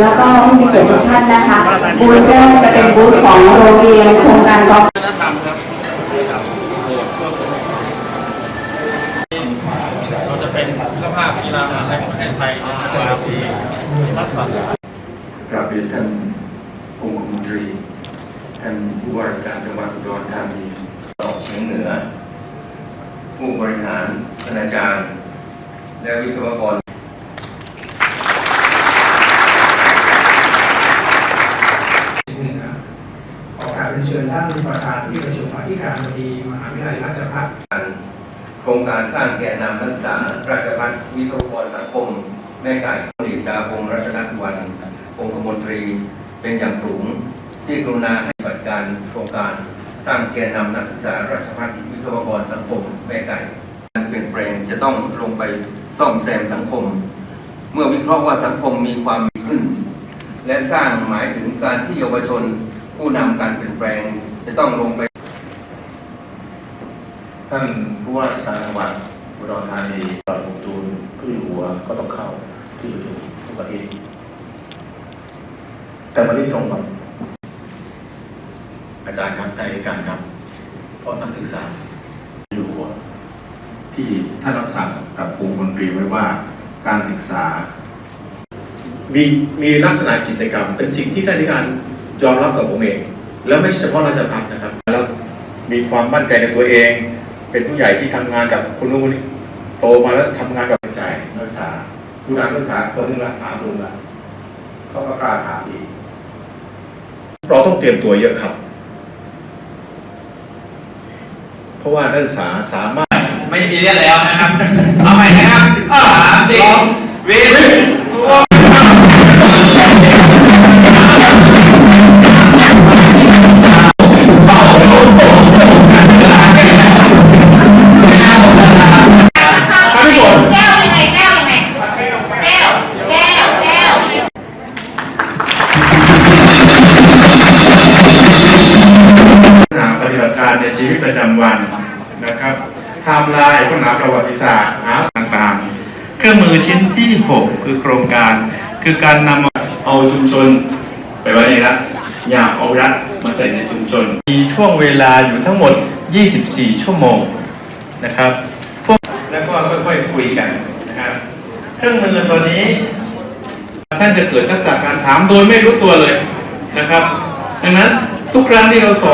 แล้วก็ผู้มีเกียรติทุกท่านนะคะ บูธแรกจะเป็นบูธของโรงเรียนโครงการกอวัฒนธรรมครับเราจะเป็นเจ้าภาพกีฬามหาวิทยาลัยของประเทศไทยในช่วงปีรัฐบาลกราบเรียนท่านองคมนตรี ท่านผู้ว่าการจังหวัดอุดรธานีออกเฉียงเหนือ ผู้บริหารคณาจารย์ และวิศวกร เหนือขอก ราบเรียนเชิญท่านประธานที่ประชุมอธิการบดีมหาวิทยาลัยราชภัฏโครงการสร้างแกนนำนักศึกษาราชพัฒวิศวกรสังคมแม่ไก่พลเอกดาพงศ์รัตนสุวรรณองคมนตรีเป็นอย่างสูง ที่กรุณาให้บัติการโครงการสร้างแกนนำนักศึกษาราชพัฒวิศวกรสังคมแม่ไก่การเปลี่ยนแปลงจะต้องลงไปซ่อมแซมสังคม เมื่อวิเคราะห์ว่าสังคมมีความขึ้น และสร้างหมายถึงการที่เยาวชน ผู้นำการเปลี่ยนแปลงจะต้องลงไป ท่านผู้ว่าราชการจังหวัดอุดรธานีปรับปรุงตูนผู้อยู่หัวก็ต้องเข้าที่ประชุมทุกอาทิตย์แต่วันนี้ตรงกับอาจารย์ครับท่านอาจารย์ครับเพราะนักศึกษาอยู่หัวที่ท่านรับสั่งกับกรุงมนตรีไว้ว่าการศึกษา มีมีลักษณะกิจกรรม เป็นสิ่งที่ท่านอาจารย์ ยอมรับกับผมเอง แล้วไม่ใช่เฉพาะราชพัฒนะครับ แล้วมีความมั่นใจในตัวเอง เป็นผู้ใหญ่ที่ทำงานกับคนนู้นนี่โตมาแล้วทำงานกับใจนักศึกษาผู้นำนักศึกษาคนหนึงละถามลุงละเขาก็กล้าถามอีกเราต้องเตรียมตัวเยอะครับ เพราะว่านักศึกษาสามารถไม่ซีเรียสแล้วนะครับ เอาใหม่นะครับสามสี่วิ ชีวิตประจำวันนะครับไทม์ไลน์ปัญหาประวัติศาสตร์หาต่างๆ เครื่องมือชิ้นที่ 6 คือโครงการ คือการนำเอาชุมชนไปไว้ในรัฐอยากเอารัฐมาใส่ในชุมชน มีช่วงเวลาอยู่ทั้งหมด 24 ชั่วโมงนะครับพวกแล้วก็ค่อยๆคุยกันนะครับ เครื่องมือตัวนี้ท่านจะเกิดทักษะการถามโดยไม่รู้ตัวเลยนะครับ ดังนั้นทุกครั้งที่เราสอน